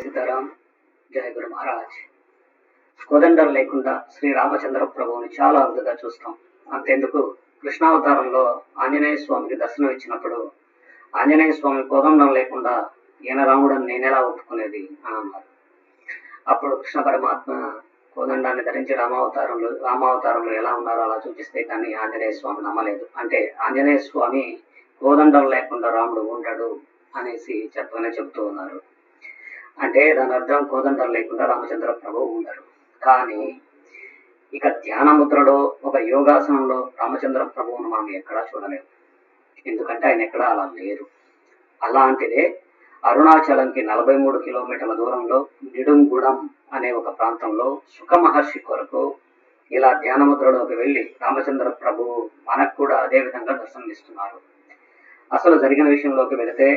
సీతారాం జయ గురు మహారాజ్. కోదండం లేకుండా శ్రీ రామచంద్ర ప్రభువుని చాలా అరుదుగా చూస్తాం. అంతెందుకు కృష్ణావతారంలో ఆంజనేయ స్వామికి దర్శనం ఇచ్చినప్పుడు ఆంజనేయ స్వామి కోదండం లేకుండా ఈయన రాముడని నేనెలా ఒప్పుకునేది? అని అన్నారు. అప్పుడు కృష్ణ పరమాత్మ కోదండాన్ని ధరించి రామావతారంలో రామావతారంలో ఎలా ఉన్నారో అలా చూపిస్తే కానీ ఆంజనేయ స్వామి నమ్మలేదు. అంటే ఆంజనేయ స్వామి కోదండం లేకుండా రాముడు ఉండడు అనేసి చెప్పగానే చెప్తూ ఉన్నారు. అంటే దాని అర్థం కోదండం లేకుండా రామచంద్ర ప్రభు ఉండరు కానీ ఇక ధ్యాన ముద్రలో ఒక యోగాసనంలో రామచంద్ర ప్రభువును మనం ఎక్కడా చూడలేము ఎందుకంటే ఆయన ఎక్కడా అలా లేరు. అలాంటిదే అరుణాచలంకి నలభై మూడు కిలోమీటర్ల దూరంలో నిడుంగుడం అనే ఒక ప్రాంతంలో సుఖ మహర్షి కొరకు ఇలా ధ్యానముద్రలోకి వెళ్ళి రామచంద్ర ప్రభువు మనకు కూడా అదే విధంగా దర్శనమిస్తున్నారు. అసలు జరిగిన విషయంలోకి వెళితే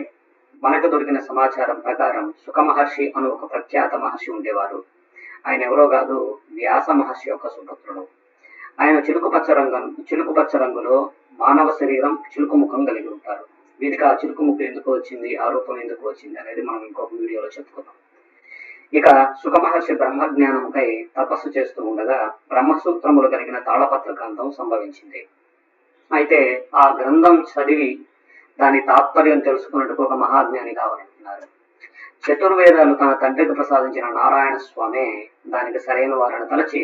మనకు దొరికిన సమాచారం ప్రకారం సుఖ మహర్షి అను ఒక ప్రఖ్యాత మహర్షి ఉండేవారు. ఆయన ఎవరో కాదు వ్యాస మహర్షి యొక్క సుపుత్రుడు. ఆయన చిలుకు పచ్చ రంగం చిలుకు పచ్చ రంగులో మానవ శరీరం చిలుకు ముఖం కలిగి ఉంటారు. వీరికి ఆ చిలుకు ముఖం ఎందుకు వచ్చింది ఆ రూపం ఎందుకు వచ్చింది అనేది మనం ఇంకొక వీడియోలో చెప్పుకుందాం. ఇక సుఖ మహర్షి బ్రహ్మజ్ఞానంకై తపస్సు చేస్తూ ఉండగా బ్రహ్మసూత్రములు కలిగిన తాళపత్ర గ్రంథం సంభవించింది. అయితే ఆ గ్రంథం చదివి దాని తాత్పర్యం తెలుసుకున్నట్టుకు ఒక మహాజ్ఞాని కావాలంటున్నారు చతుర్వేదాలు తన తండ్రికి ప్రసాదించిన నారాయణ స్వామి దానికి సరైన వారిని తలచి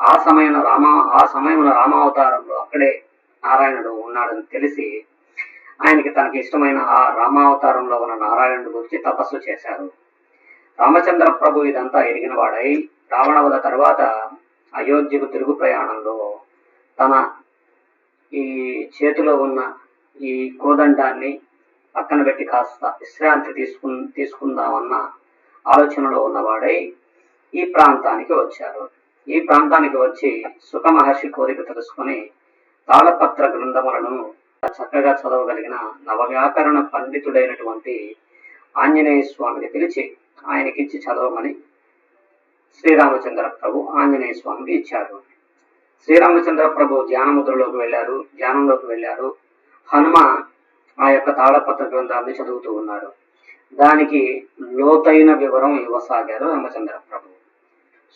ఆ సమయంలో రామ ఆ సమయంలో రామావతారంలో అక్కడే నారాయణుడు ఉన్నాడని తెలిసి ఆయనకి తనకి ఇష్టమైన ఆ రామావతారంలో ఉన్న నారాయణుడు గురించి తపస్సు చేశారు. రామచంద్ర ప్రభు ఇదంతా ఎరిగిన వాడై రావణవద తర్వాత అయోధ్యకు తిరుగు ప్రయాణంలో తన ఈ చేతిలో ఉన్న ఈ కోదండాన్ని పక్కన పెట్టి కాస్త విశ్రాంతి తీసుకు తీసుకుందామన్న ఆలోచనలో ఉన్నవాడై ఈ ప్రాంతానికి వచ్చారు. ఈ ప్రాంతానికి వచ్చి సుఖ మహర్షి కోరిక తెలుసుకొని తాళపత్ర గ్రంథములను చక్కగా చదవగలిగిన నవవ్యాకరణ పండితుడైనటువంటి ఆంజనేయ స్వామిని పిలిచి ఆయనకిచ్చి చదవమని శ్రీరామచంద్ర ప్రభు ఆంజనేయ స్వామికి ఇచ్చారు. శ్రీరామచంద్ర ప్రభు ధ్యానముద్రలోకి వెళ్ళారు ధ్యానంలోకి వెళ్ళారు. హనుమ ఆ యొక్క తాళపత్ర గ్రంథాన్ని చదువుతూ ఉన్నారు. దానికి లోతైన వివరం ఇవ్వసాగారు రామచంద్ర ప్రభు.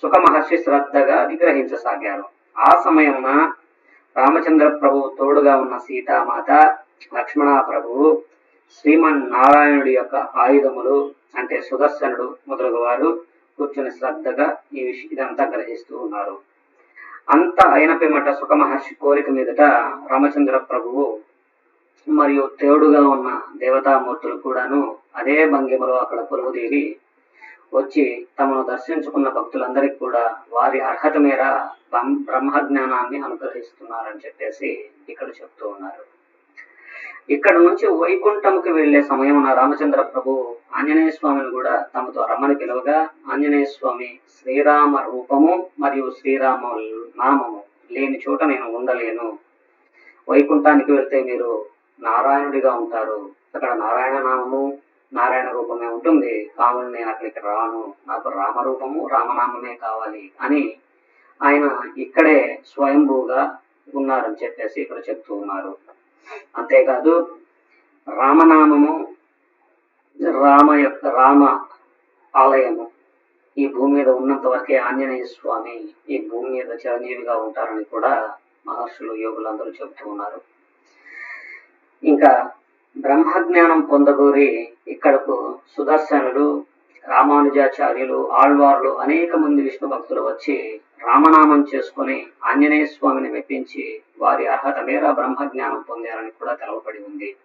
సుఖ మహర్షి శ్రద్ధగా అది గ్రహించసాగారు. ఆ సమయమున రామచంద్ర ప్రభు తోడుగా ఉన్న సీతామాత లక్ష్మణ ప్రభువు శ్రీమన్ నారాయణుడి యొక్క ఆయుధములు అంటే సుదర్శనుడు మొదలగు వారు కూర్చుని శ్రద్ధగా ఈ విషయం ఇదంతా గ్రహిస్తూ ఉన్నారు. అంత అయిన పిమ్మట సుఖ మహర్షి కోరిక మీదట రామచంద్ర ప్రభువు మరియు తేడుగా ఉన్న దేవతామూర్తులు కూడాను అదే భంగిమలో అక్కడ పురుగుదేవి వచ్చి తమను దర్శించుకున్న భక్తులందరికీ కూడా వారి అర్హత మేర బ్రహ్మ- బ్రహ్మజ్ఞానాన్ని అనుగ్రహిస్తున్నారని చెప్పేసి ఇక్కడ చెప్తూ ఉన్నారు. ఇక్కడ నుంచి వైకుంఠంకి వెళ్ళే సమయమున రామచంద్ర ప్రభు ఆంజనేయ స్వామిని కూడా తమతో రమ్మని పిలువగా ఆంజనేయ స్వామి శ్రీరామ రూపము మరియు శ్రీరామ నామము లేని చోట నేను ఉండలేను. వైకుంఠానికి వెళ్తే మీరు నారాయణుడిగా ఉంటారు. అక్కడ నారాయణ నామము నారాయణ రూపమే ఉంటుంది. కావున నేను అక్కడికి రాను. నాకు రామరూపము రామనామమే కావాలి అని ఆయన ఇక్కడే స్వయంభూగా ఉన్నారని చెప్పేసి ఇక్కడ చెప్తూ ఉన్నారు. అంతేకాదు రామనామము రామ యొక్క రామ ఆలయము ఈ భూమి మీద ఉన్నంత వరకే ఆంజనేయ స్వామి ఈ భూమి మీద చిరంజీవిగా ఉంటారని కూడా మహర్షులు యోగులందరూ చెబుతూ ఉన్నారు. ఇంకా బ్రహ్మజ్ఞానం పొందగోరి ఇక్కడకు సుదర్శనులు రామానుజాచార్యులు ఆళ్వార్లు అనేక మంది విష్ణు భక్తులు వచ్చి రామనామం చేసుకుని ఆంజనేయ స్వామిని మెప్పించి వారి అర్హత మేర బ్రహ్మజ్ఞానం పొందారని కూడా తెలవబడి ఉంది.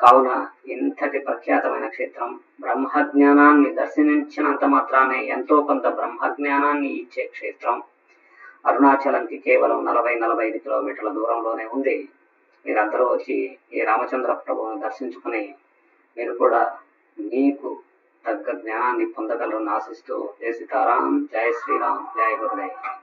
కావున ఇంతటి ప్రఖ్యాతమైన క్షేత్రం బ్రహ్మజ్ఞానాన్ని దర్శించినంత మాత్రానే ఎంతో కొంత బ్రహ్మజ్ఞానాన్ని ఇచ్చే క్షేత్రం. అరుణాచలంకి కేవలం నలభై నలభై ఐదు కిలోమీటర్ల దూరంలోనే ఉంది. మీరందరూ వచ్చి ఈ రామచంద్ర ప్రభువుని దర్శించుకుని మీరు కూడా మీకు తగ్గ జ్ఞానాన్ని పొందగలరని ఆశిస్తూ జయ సీతారాం జయ శ్రీరామ్ జయ గురుదేవ్.